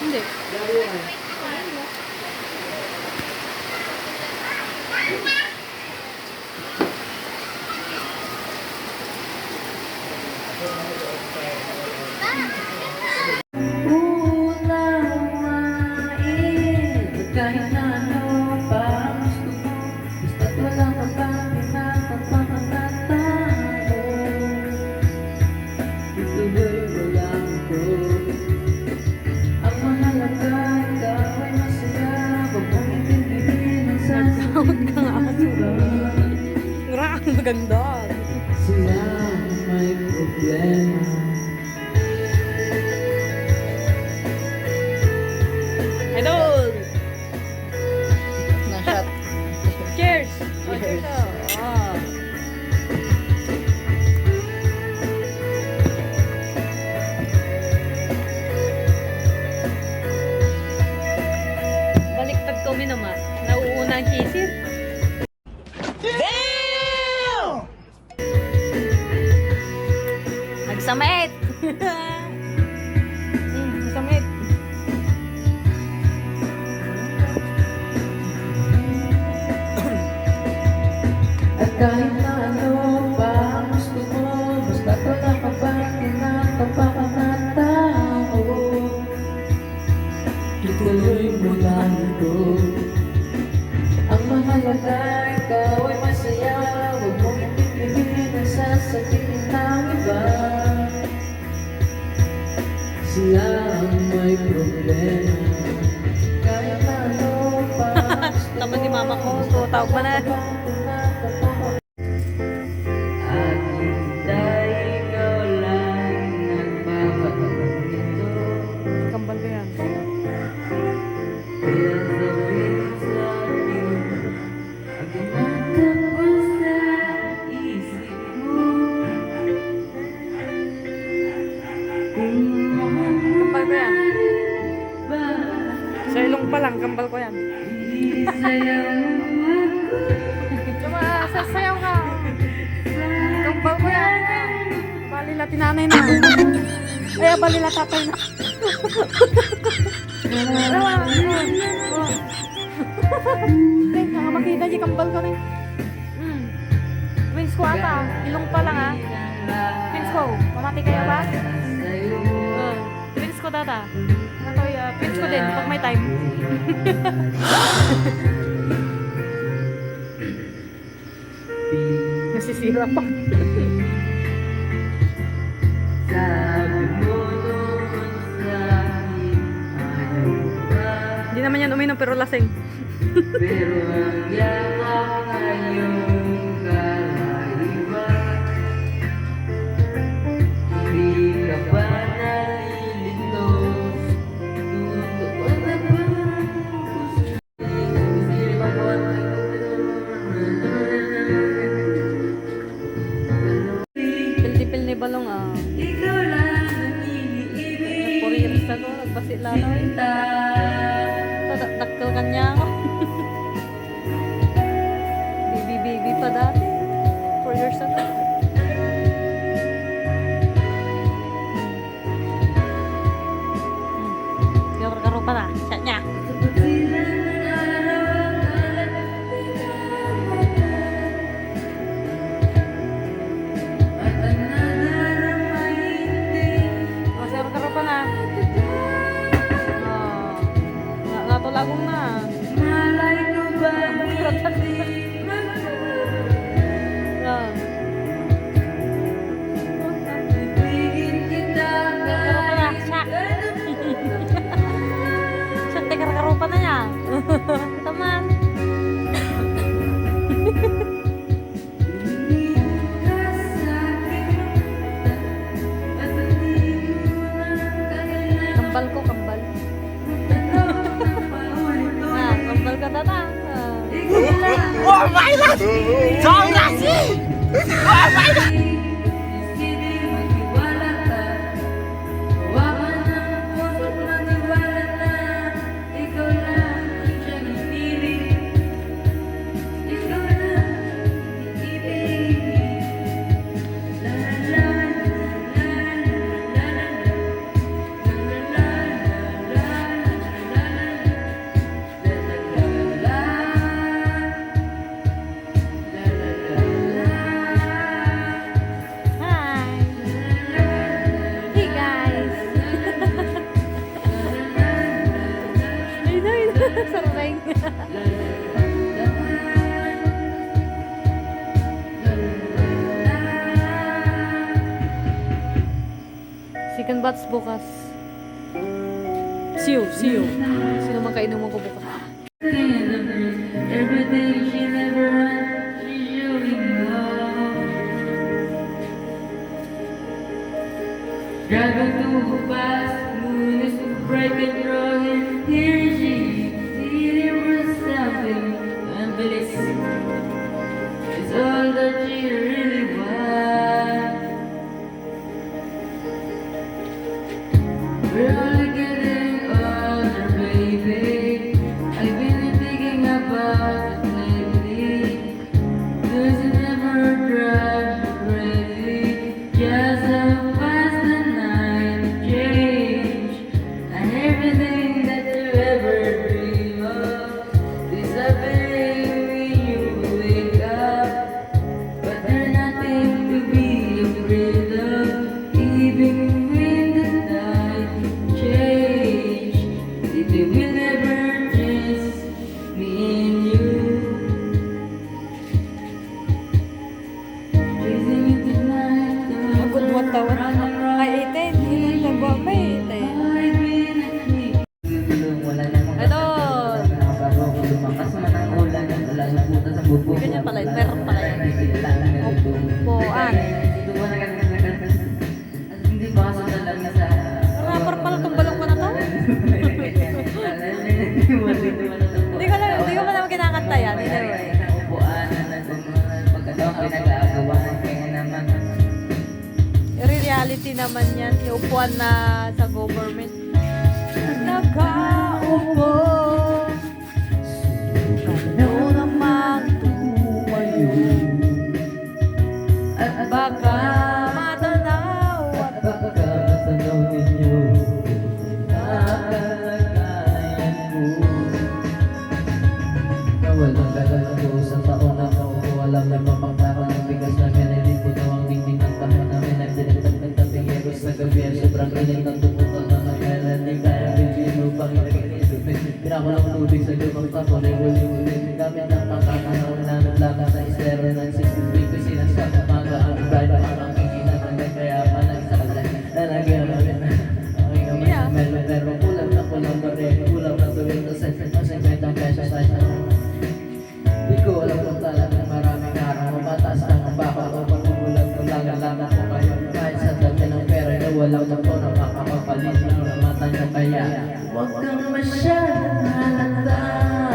Hindi. Unang Damn! Nagsamit! hmm, nagsamit. At kahit na ano pa ang gusto mo Basta wala ka ba pinapapakatao Ituloy mo lang ito Ang mahalaga ikaw ay masaya Huwag mong ipipigilan ang sasabihin ng iba Sila ang may problema Kahit ano pa Tama ni mama ko. mo, So, tawag ba na? Kambal ko yan. Balila tinanay na. Ay, balila tatay na. Ay, nakamakita di kambal ko rin. Mm. Twins ko ata. Ilong pa lang ah. Twins ko. Mamati kayo ba? Uh, twins ko data. Ako, uh, twins ko din pag may time. Nasisira pa. Hindi naman yan uminom pero lasing. Pero ang teman. Kembal kok kembal. Nah kembal ke oh my god oh my god Bukas, bukas. See you, see you. Sino man kainuman ko bukas. Everything she never had, she's showing love. Too fast, moon is bright and Hindi ko lang, hindi ko pa naman kinakanta yan. Either way. reality naman yan. Yung upuan na sa government. Nakaupo. Gracias. Welcome, kang masyadong halata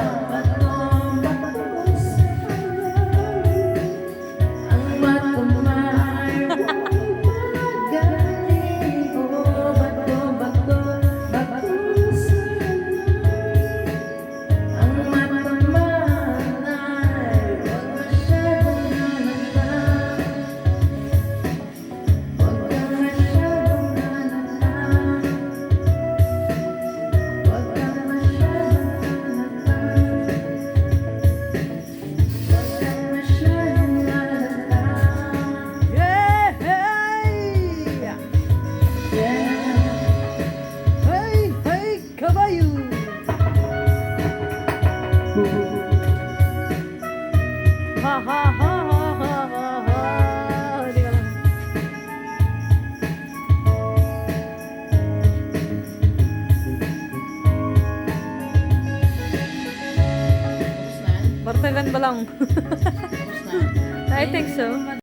ha ha ha ha ha di ko alam Bartagan ba lang? I think so.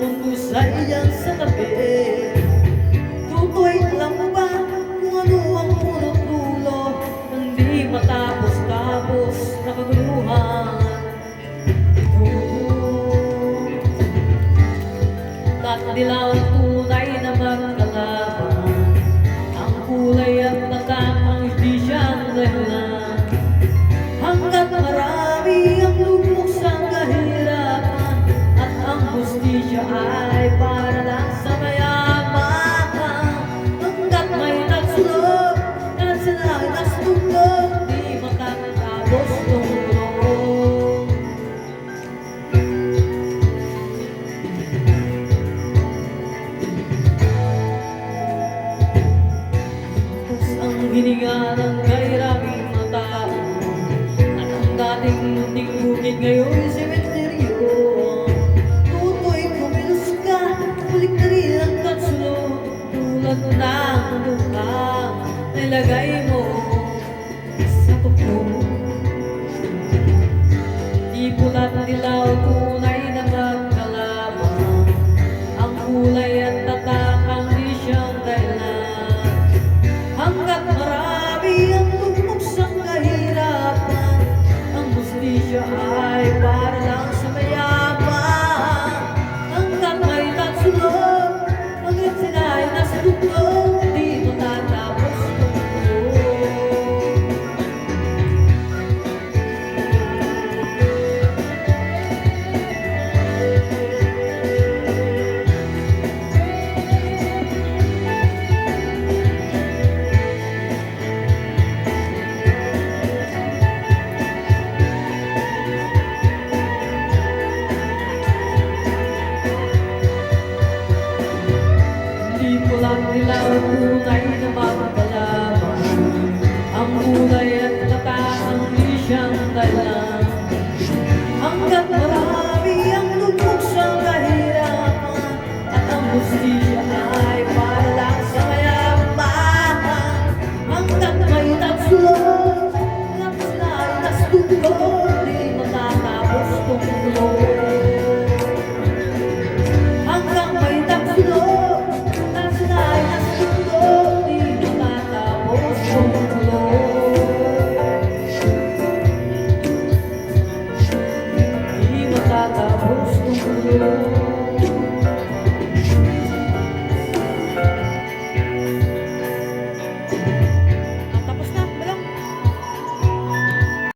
mundo sayang sa tabi Tukoy lang mo ba kung ano ang puno-pulo Nang di matapos-tapos na kaguluhan Lahat na dilaw hininga ng kahirapin na tao At ang dating munting bukid ngayon ay sementeryo Tutoy kumilos ka, balik na rin ng lupa na ilagay mo sa pupo Di pulat nilaw